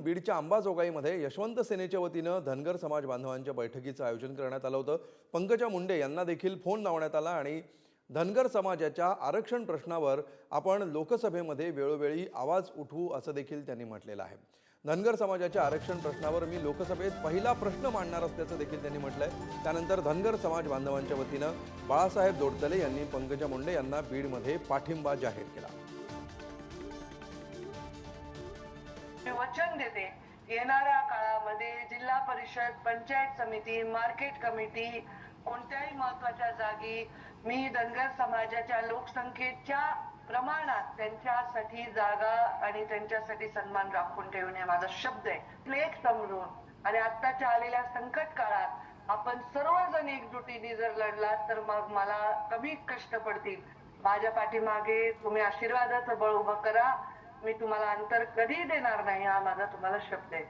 बीडच्या अंबाजोगाईमध्ये यशवंत सेनेच्या वतीनं धनगर समाज बांधवांच्या बैठकीचं आयोजन करण्यात आलं होतं. पंकजा मुंडे यांना देखील फोन लावण्यात आला आणि धनगर समाजाच्या आरक्षण प्रश्नावर आपण लोकसभेमध्ये वेळोवेळी आवाज उठवू असं देखील त्यांनी म्हटलेलं आहे. धनगर समाजाच्या आरक्षण प्रश्नावर मी लोकसभेत पहिला प्रश्न मांडणार असल्याचं देखील त्यांनी म्हटलं आहे त्यानंतर धनगर समाज बांधवांच्या वतीनं बाळासाहेब दोडतले यांनी पंकजा मुंडे यांना बीडमध्ये पाठिंबा जाहीर केला. मी वचन देते. येणाऱ्या काळामध्ये जिल्हा परिषद पंचायत समिती मार्केट कमिटी कोणत्याही महत्त्वाच्या जागी मी धनगर समाजाच्या लोकसंख्येच्या प्रमाणात त्यांच्यासाठी जागा आणि त्यांच्यासाठी सन्मान राखून ठेवणे हे माझा शब्द आहे. प्लेट समजून आणि आत्ताच्या आलेल्या संकट काळात आपण सर्वजण एकजुटीने जर लढला तर मग मला कमी कष्ट पडतील. माझ्या पाठीमागे तुम्ही आशीर्वादाचं बळ उभं करा. मी तुम्हाला अंतर कधी देणार नाही. हा माझा तुम्हाला शब्द आहे.